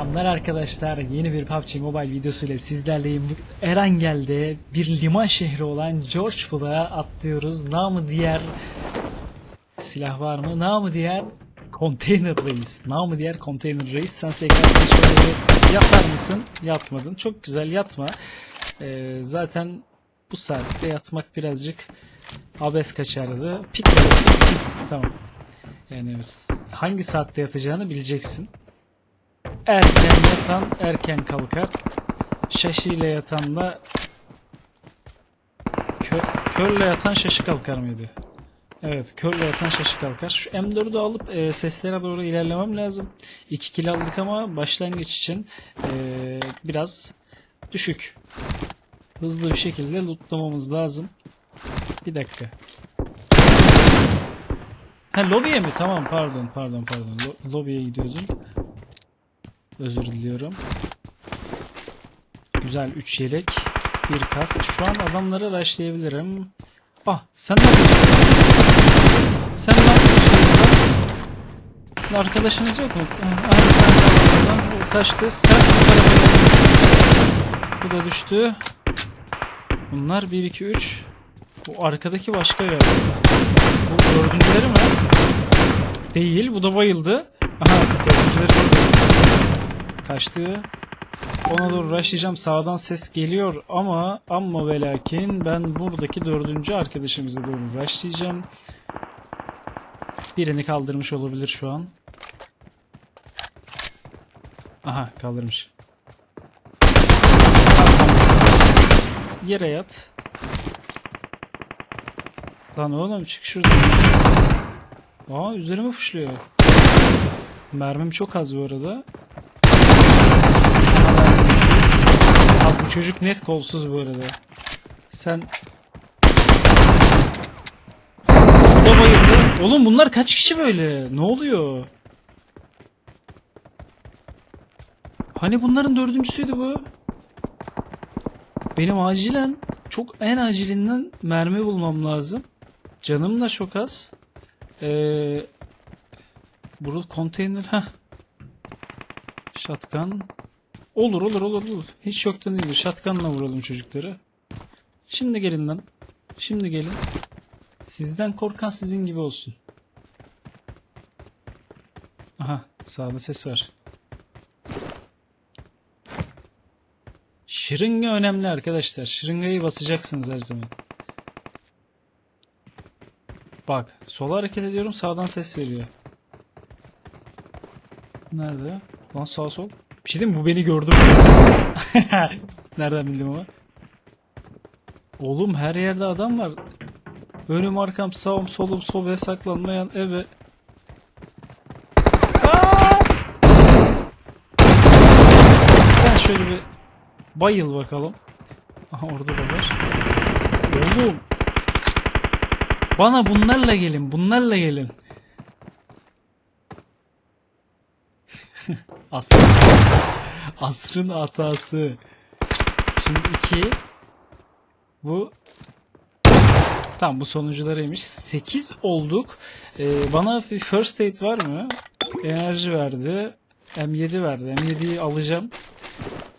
Selamlar arkadaşlar. Yeni bir PUBG Mobile videosuyla sizlerleyim. Bu Erangel'de bir liman şehri olan Georgetown'a atlıyoruz. Namı diğer silah var mı? Namı diğer Container Reis. Namı diğer Container Reis. Sen SKS şöyle yatar mısın? Yatmadın. Çok güzel yatma. Ee, zaten bu saatte yatmak birazcık abes kaçardı. Pik. Tamam. Yani hangi saatte yatacağını bileceksin. Erken yatan erken kalkar. Şaşıyla yatan da kö, körle yatan şaşı kalkar mıydı? Evet, körle yatan şaşı kalkar. Şu M4'ü alıp e, seslere doğru ilerlemem lazım. 2 kill aldık ama başlangıç için e, biraz düşük. Hızlı bir şekilde lootlamamız lazım. Bir dakika. Ha lobiye mi? Tamam pardon pardon pardon. Lo- lobiye gidiyordum. Özür diliyorum. Güzel 3 yelek. Bir kask. Şu an adamları rushlayabilirim. Ah sen ne yapıyorsun? Sen ne burada? Sizin arkadaşınız yok mu? Ah, oradan. O kaçtı. Sen bu tarafa. Bu da düştü. Bunlar 1 2 3. Bu arkadaki başka galiba. Bu dördüncüleri mi? Değil. Bu da bayıldı. Aha dördüncüleri. Kaçtı. Ona doğru rushlayacağım. Sağdan ses geliyor ama ama ve lakin ben buradaki dördüncü arkadaşımıza doğru rushlayacağım. Birini kaldırmış olabilir şu an. Aha kaldırmış. Yere yat. Lan oğlum çık şuradan. Aa üzerime fışlıyor. Mermim çok az bu arada. Abi çocuk net kolsuz bu arada. Sen... Bu da bayıldı. Oğlum bunlar kaç kişi böyle? Ne oluyor? Hani bunların dördüncüsüydü bu? Benim acilen çok en acilinden mermi bulmam lazım. Canım da çok az. Ee, burada konteyner ha. Shotgun. Olur olur olur olur. Hiç yoktan iyidir. Shotgun'la vuralım çocukları. Şimdi gelin lan. Şimdi gelin. Sizden korkan sizin gibi olsun. Aha sağda ses var. Şırınga önemli arkadaşlar. Şırıngayı basacaksınız her zaman. Bak sola hareket ediyorum sağdan ses veriyor. Nerede? Lan sağ sol. Bir şey diyeyim mi? Bu beni gördü. Nereden bildim ama? Oğlum her yerde adam var. Önüm arkam sağım solum sobe saklanmayan eve. Aa! Sen şöyle bir bayıl bakalım. Aha orada da var. Oğlum. Bana bunlarla gelin. Bunlarla gelin. Asrın. Asrın hatası. Şimdi iki. Bu Tamam bu sonuncularıymış. 8 olduk. Ee, bana bir first aid var mı? Enerji verdi. M7 verdi. M7'yi alacağım.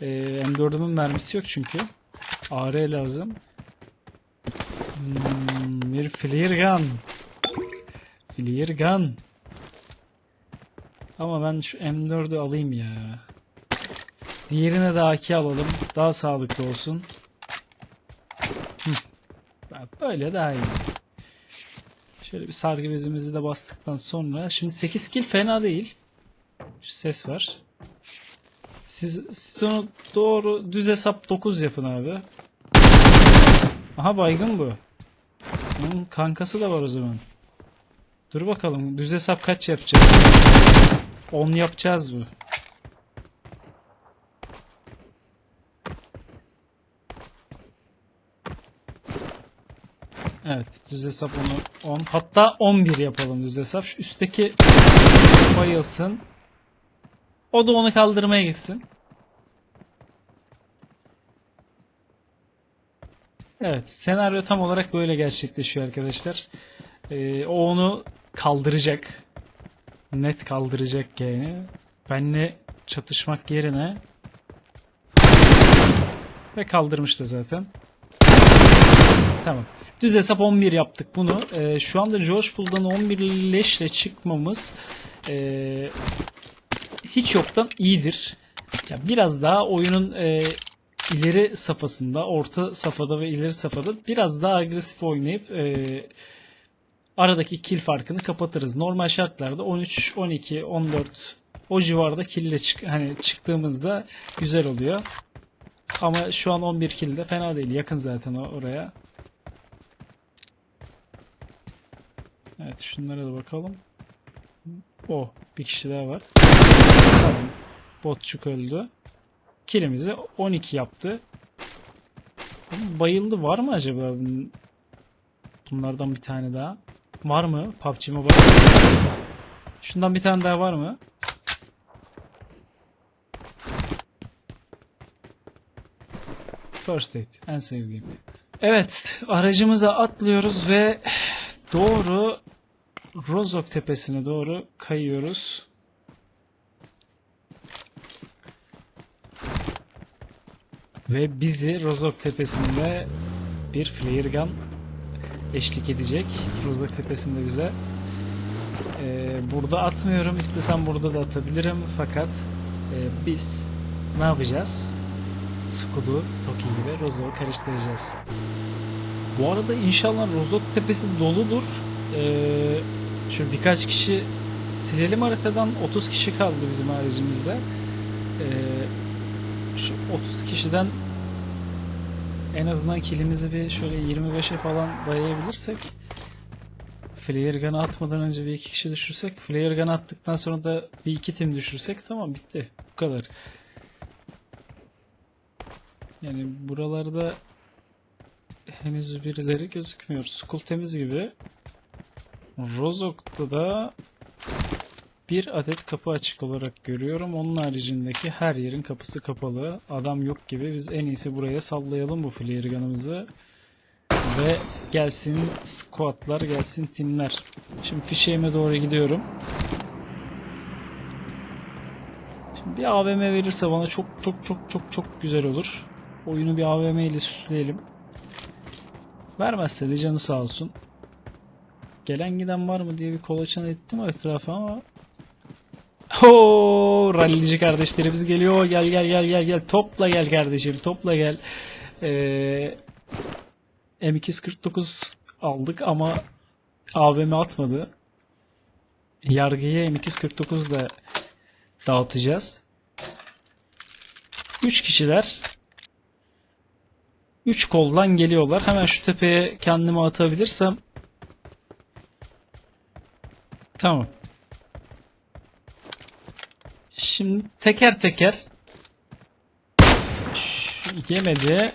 Ee, M4'ümün mermisi yok çünkü. AR lazım. Hmm, bir flare gun. Flare gun. Ama ben şu M4'ü alayım ya. Diğerine de AK alalım. Daha sağlıklı olsun. Böyle daha iyi. Şöyle bir sargı bezimizi de bastıktan sonra. Şimdi 8 kill fena değil. Şu ses var. Siz, siz onu doğru düz hesap 9 yapın abi. Aha baygın bu. Onun kankası da var o zaman. Dur bakalım düz hesap kaç yapacağız? 10 yapacağız bu. Evet düz hesap onu 10 hatta 11 yapalım düz hesap. Şu üstteki bayılsın. O da onu kaldırmaya gitsin. Evet senaryo tam olarak böyle gerçekleşiyor arkadaşlar. Ee, o onu kaldıracak. Net kaldıracak yani. benle çatışmak yerine ve kaldırmıştı zaten. Tamam. Düz hesap 11 yaptık bunu. Ee, şu anda George Pool'dan 11 leşle çıkmamız ee, hiç yoktan iyidir. Ya biraz daha oyunun ee, ileri safhasında, orta safhada ve ileri safhada biraz daha agresif oynayıp ee, aradaki kill farkını kapatırız. Normal şartlarda 13, 12, 14 o civarda kille çık hani çıktığımızda güzel oluyor. Ama şu an 11 kill de fena değil. Yakın zaten oraya. Evet şunlara da bakalım. O bir kişi daha var. Tamam. Botçuk öldü. Killimizi 12 yaptı. Bayıldı var mı acaba bunlardan bir tane daha? Var mı? PUBG Mobile. Şundan bir tane daha var mı? First Aid. En sevdiğim. Evet. Aracımıza atlıyoruz ve doğru Rozok tepesine doğru kayıyoruz. Ve bizi Rozok tepesinde bir flare gun eşlik edecek. Rozok tepesinde bize. Ee, burada atmıyorum. İstesem burada da atabilirim. Fakat e, biz ne yapacağız? Skudu, Toki'yi ve Rozok'u karıştıracağız. Bu arada inşallah Rozok tepesi doludur. Ee, şu birkaç kişi silelim haritadan. 30 kişi kaldı bizim haricimizde. Ee, şu 30 kişiden en azından kilimizi bir şöyle 25'e falan dayayabilirsek Flare gun'ı atmadan önce bir iki kişi düşürsek Flare gun'ı attıktan sonra da bir iki tim düşürsek tamam bitti. Bu kadar. Yani buralarda henüz birileri gözükmüyor. Skull temiz gibi. Rozok'ta da bir adet kapı açık olarak görüyorum. Onun haricindeki her yerin kapısı kapalı. Adam yok gibi. Biz en iyisi buraya sallayalım bu flare. Ve gelsin squatlar, gelsin timler. Şimdi fişeğime doğru gidiyorum. Şimdi bir AVM verirse bana çok çok çok çok çok güzel olur. Oyunu bir AVM ile süsleyelim. Vermezse de canı sağ olsun. Gelen giden var mı diye bir kolaçan ettim etrafa ama Oo, rallici kardeşlerimiz geliyor. Gel gel gel gel gel. Topla gel kardeşim. Topla gel. Ee, M249 aldık ama AVM atmadı. Yargıya M249 da dağıtacağız. 3 kişiler 3 koldan geliyorlar. Hemen şu tepeye kendimi atabilirsem Tamam. Şimdi teker teker Şu yemedi.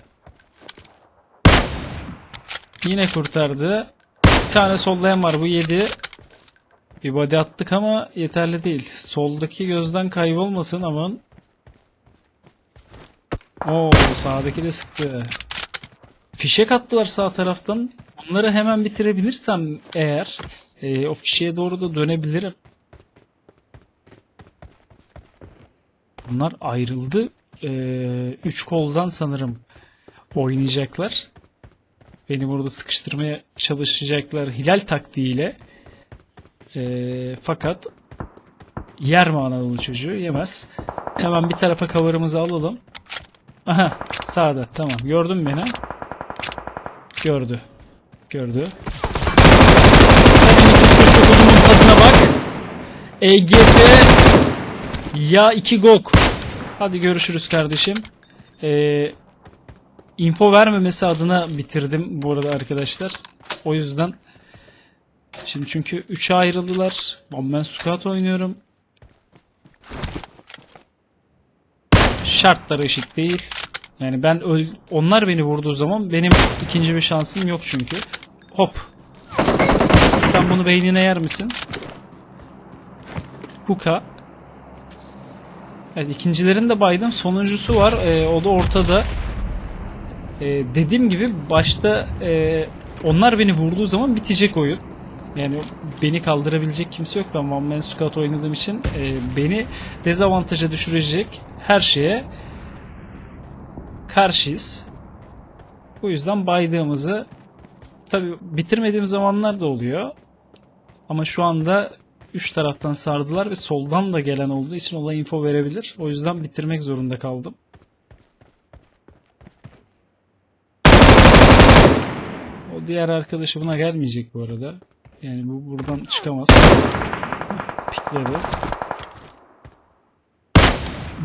Yine kurtardı. Bir tane sollayan var bu yedi. Bir body attık ama yeterli değil. Soldaki gözden kaybolmasın aman. Oo sağdaki de sıktı. Fişek attılar sağ taraftan. Bunları hemen bitirebilirsem eğer e, o fişeğe doğru da dönebilirim. Bunlar ayrıldı. E, üç koldan sanırım oynayacaklar. Beni burada sıkıştırmaya çalışacaklar hilal taktiğiyle. E, fakat yer mi Anadolu çocuğu? Yemez. Hemen bir tarafa cover'ımızı alalım. Aha sağda tamam. Gördün beni? Gördü. Gördü. Sen 249'un tadına bak. EGP ya 2 GOG. Hadi görüşürüz kardeşim. Ee, info vermemesi adına bitirdim bu arada arkadaşlar. O yüzden Şimdi çünkü 3'e ayrıldılar. Ben squat oynuyorum. Şartlar eşit değil. Yani ben öl onlar beni vurduğu zaman benim ikinci bir şansım yok çünkü. Hop. Sen bunu beynine yer misin? Huka. Evet ikincilerin de baydım. Sonuncusu var. Ee, o da ortada. Ee, dediğim gibi başta e, onlar beni vurduğu zaman bitecek oyun. Yani beni kaldırabilecek kimse yok. Ben One Man Squad oynadığım için e, beni dezavantaja düşürecek her şeye karşıyız. Bu yüzden baydığımızı tabi bitirmediğim zamanlar da oluyor. Ama şu anda üç taraftan sardılar ve soldan da gelen olduğu için olay info verebilir. O yüzden bitirmek zorunda kaldım. O diğer arkadaşı buna gelmeyecek bu arada. Yani bu buradan çıkamaz. Pikledi.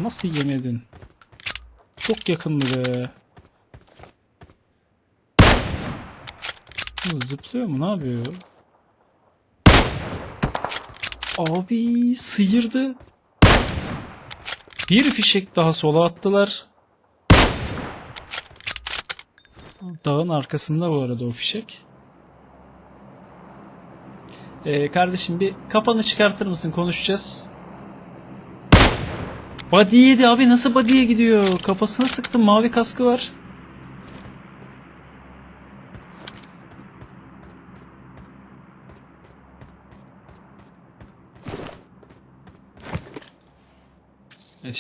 Nasıl yemedin? Çok yakındı be. Zıplıyor mu? Ne yapıyor? Abi sıyırdı. Bir fişek daha sola attılar. Dağın arkasında bu arada o fişek. Ee, kardeşim bir kafanı çıkartır mısın? Konuşacağız. Body yedi abi nasıl body'ye gidiyor? Kafasına sıktım mavi kaskı var.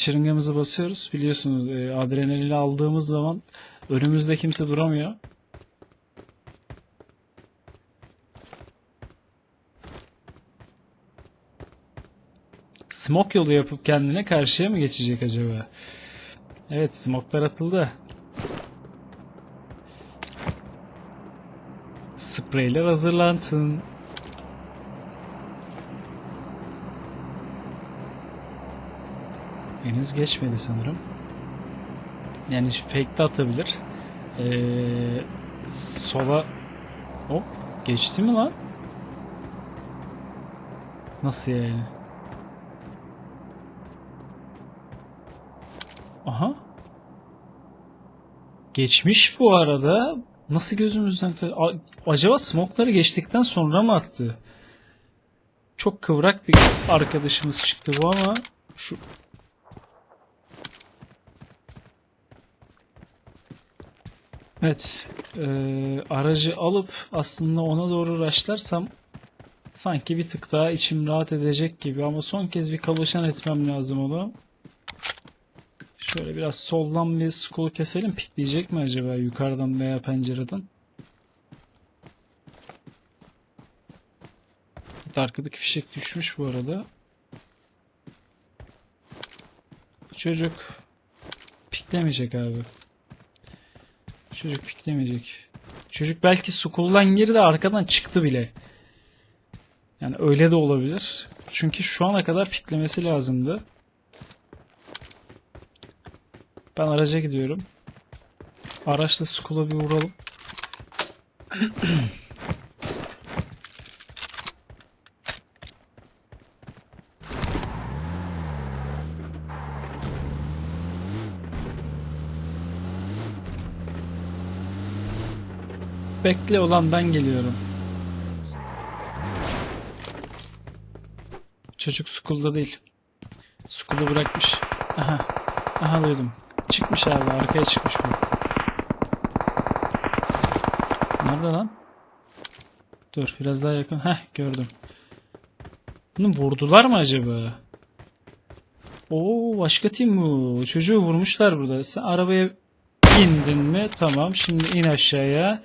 Şırıngamızı basıyoruz. Biliyorsunuz e, adrenalini aldığımız zaman önümüzde kimse duramıyor. Smoke yolu yapıp kendine karşıya mı geçecek acaba? Evet smoklar atıldı. Spreyler hazırlansın. Henüz geçmedi sanırım. Yani fake de atabilir. Ee, sola hop geçti mi lan? Nasıl yani? Aha. Geçmiş bu arada. Nasıl gözümüzden acaba smoke'ları geçtikten sonra mı attı? Çok kıvrak bir arkadaşımız çıktı bu ama şu Evet. eee, aracı alıp aslında ona doğru raşlarsam sanki bir tık daha içim rahat edecek gibi ama son kez bir kalışan etmem lazım onu. Şöyle biraz soldan bir skolu keselim. Pikleyecek mi acaba yukarıdan veya pencereden? Evet, arkadaki fişek düşmüş bu arada. Bu çocuk piklemeyecek abi. Çocuk piklemeyecek. Çocuk belki sukuldan girdi arkadan çıktı bile. Yani öyle de olabilir. Çünkü şu ana kadar piklemesi lazımdı. Ben araca gidiyorum. Araçla skula bir vuralım. Bekle olan ben geliyorum. Çocuk school'da değil. School'u bırakmış. Aha. Aha duydum. Çıkmış abi arkaya çıkmış bu. Nerede lan? Dur biraz daha yakın. Heh gördüm. Bunu vurdular mı acaba? Oo başka tim bu. Çocuğu vurmuşlar burada. Sen arabaya indin mi? Tamam. Şimdi in aşağıya.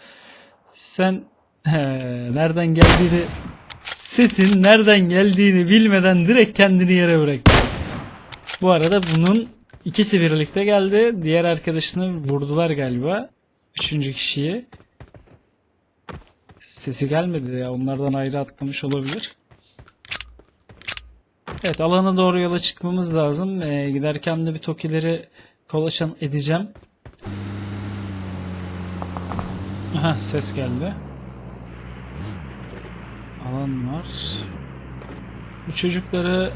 Sen he, nereden geldiğini sesin nereden geldiğini bilmeden direkt kendini yere bıraktı. Bu arada bunun ikisi birlikte geldi. Diğer arkadaşını vurdular galiba. Üçüncü kişiyi. Sesi gelmedi ya. Onlardan ayrı atlamış olabilir. Evet alana doğru yola çıkmamız lazım. Ee, giderken de bir tokileri kolaçan edeceğim. Aha ses geldi. Alan var. Bu çocukları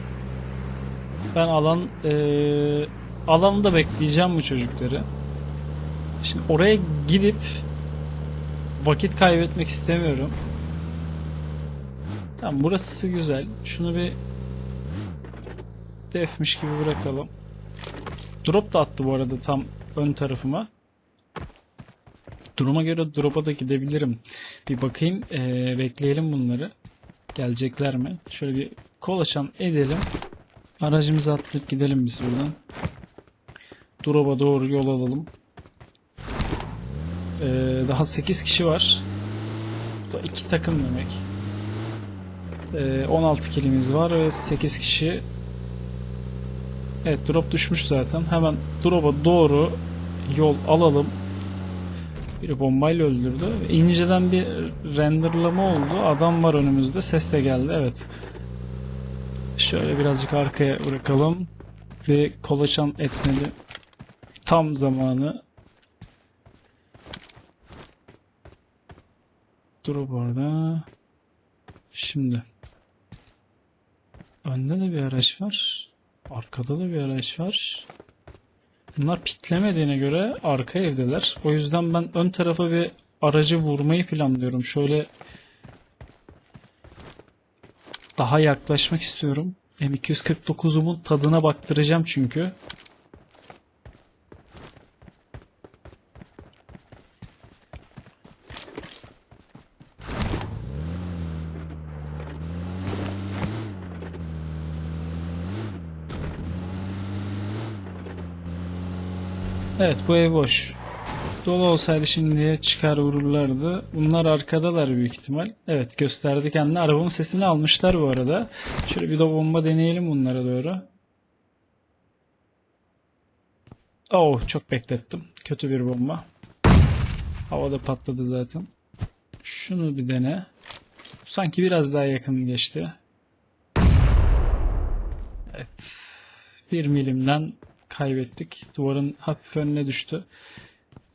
ben alan eee alanda bekleyeceğim bu çocukları. Şimdi oraya gidip vakit kaybetmek istemiyorum. Tamam burası güzel. Şunu bir defmiş gibi bırakalım. Drop da attı bu arada tam ön tarafıma. Duruma göre drop'a da gidebilirim. Bir bakayım. eee, bekleyelim bunları. Gelecekler mi? Şöyle bir kol açan edelim. Aracımızı atlayıp gidelim biz buradan. Drop'a doğru yol alalım. Ee, daha 8 kişi var. Bu da 2 takım demek. Ee, 16 kilimiz var ve 8 kişi. Evet drop düşmüş zaten. Hemen drop'a doğru yol alalım. Biri bombayla öldürdü. İnceden bir renderlama oldu. Adam var önümüzde. Ses de geldi. Evet. Şöyle birazcık arkaya bırakalım. Ve kolaçan etmedi. Tam zamanı. Drop orada. Şimdi. Önde de bir araç var. Arkada da bir araç var. Bunlar piklemediğine göre arka evdeler. O yüzden ben ön tarafa bir aracı vurmayı planlıyorum. Şöyle daha yaklaşmak istiyorum. M249'umun tadına baktıracağım çünkü. Evet bu ev boş. Dolu olsaydı şimdi çıkar vururlardı. Bunlar arkadalar büyük ihtimal. Evet gösterdi kendini. Arabamın sesini almışlar bu arada. Şöyle bir de bomba deneyelim bunlara doğru. Oh çok beklettim. Kötü bir bomba. Havada patladı zaten. Şunu bir dene. Sanki biraz daha yakın geçti. Evet. Bir milimden kaybettik. Duvarın hafif önüne düştü.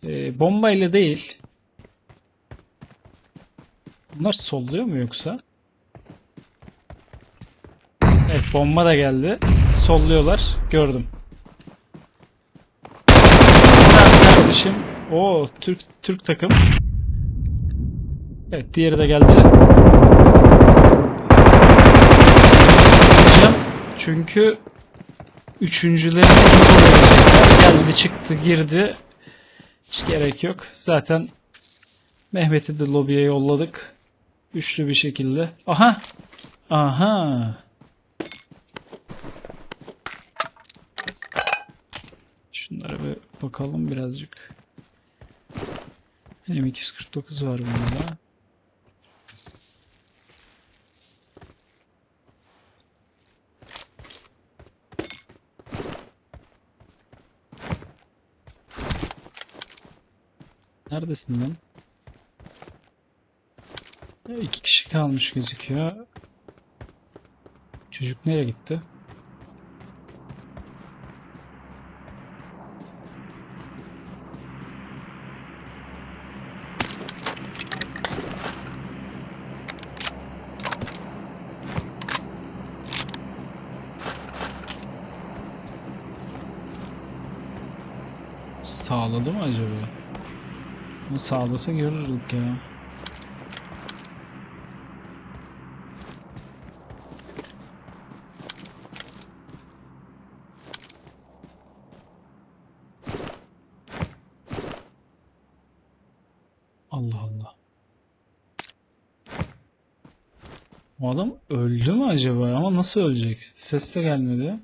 Ee, bombayla değil. Bunlar solluyor mu yoksa? Evet bomba da geldi. Solluyorlar. Gördüm. Kardeşim. O Türk Türk takım. Evet diğeri de geldi. Çünkü üçüncülerin geldi çıktı girdi. Hiç gerek yok. Zaten Mehmet'i de lobiye yolladık. Üçlü bir şekilde. Aha! Aha! Şunlara bir bakalım birazcık. M249 var bunda. Neredesin lan? Ya iki kişi kalmış gözüküyor. Çocuk nereye gitti? Sağladı mı acaba? Ama Sağlasa görürdük ya. Allah Allah. O adam öldü mü acaba? Ama nasıl ölecek? Ses de gelmedi.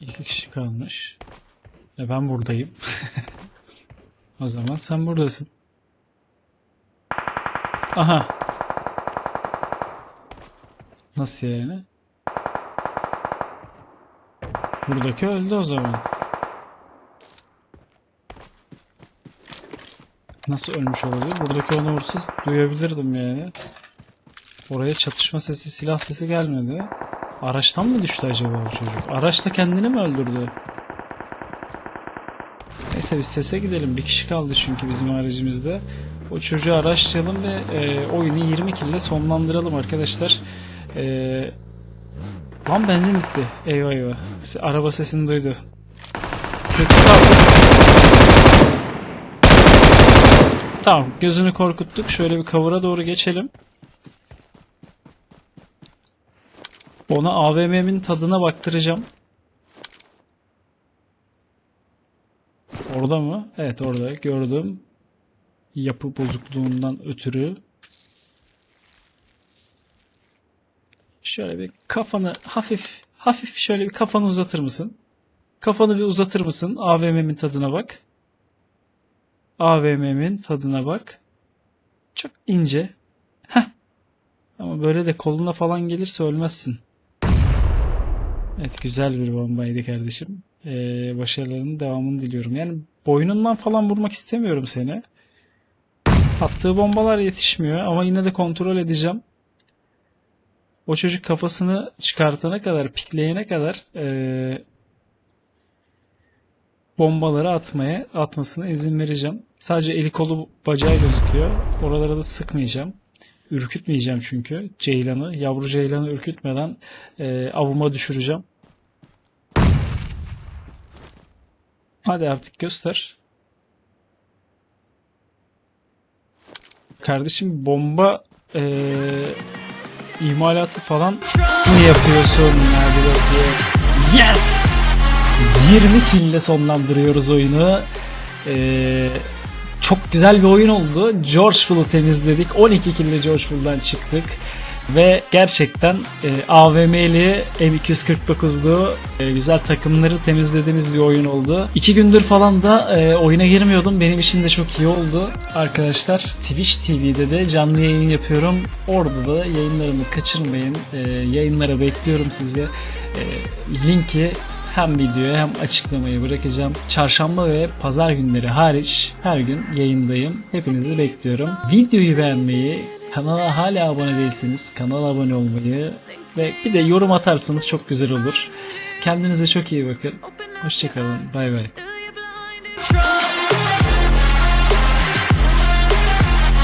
İki kişi kalmış. E ben buradayım. o zaman sen buradasın. Aha. Nasıl yani? Buradaki öldü o zaman. Nasıl ölmüş olabilir? Buradaki onu vursuz duyabilirdim yani. Oraya çatışma sesi, silah sesi gelmedi. Araçtan mı düştü acaba bu çocuk? Araçla kendini mi öldürdü? Neyse biz sese gidelim. Bir kişi kaldı çünkü bizim aracımızda. O çocuğu araştıralım ve e, oyunu 20 kill ile sonlandıralım arkadaşlar. E, lan benzin bitti. Eyvah eyvah. Araba sesini duydu. Kötü. Tamam gözünü korkuttuk. Şöyle bir kavura doğru geçelim. E, Ona AVM'min tadına baktıracağım. Orada mı? Evet orada gördüm. Yapı bozukluğundan ötürü. Şöyle bir kafanı hafif hafif şöyle bir kafanı uzatır mısın? Kafanı bir uzatır mısın? AVM'min tadına bak. AVM'min tadına bak. Çok ince. Heh. Ama böyle de koluna falan gelirse ölmezsin. Evet güzel bir bombaydı kardeşim. Ee, başarılarının devamını diliyorum. Yani boynundan falan vurmak istemiyorum seni. Attığı bombalar yetişmiyor ama yine de kontrol edeceğim. O çocuk kafasını çıkartana kadar, pikleyene kadar ee, bombaları atmaya, atmasına izin vereceğim. Sadece eli kolu bacağı gözüküyor. Oralara da sıkmayacağım. Ürkütmeyeceğim çünkü Ceylan'ı. Yavru Ceylan'ı ürkütmeden ee, avıma düşüreceğim. Hadi artık göster. Kardeşim bomba eee, imalatı falan mı yapıyorsun? Yes! 20 kill ile sonlandırıyoruz oyunu. Eee, çok güzel bir oyun oldu. George Bull'u temizledik. 12 kill ile George Bull'dan çıktık. Ve gerçekten e, AVM'li M249'lu e, güzel takımları temizlediğimiz bir oyun oldu. İki gündür falan da e, oyuna girmiyordum. Benim için de çok iyi oldu. Arkadaşlar Twitch TV'de de canlı yayın yapıyorum. Orada da yayınlarımı kaçırmayın. E, yayınlara bekliyorum sizi. E, linki hem videoya hem açıklamayı bırakacağım. Çarşamba ve pazar günleri hariç her gün yayındayım. Hepinizi bekliyorum. Videoyu beğenmeyi, kanala hala abone değilseniz kanala abone olmayı ve bir de yorum atarsanız çok güzel olur. Kendinize çok iyi bakın. Hoşçakalın. Bay bay.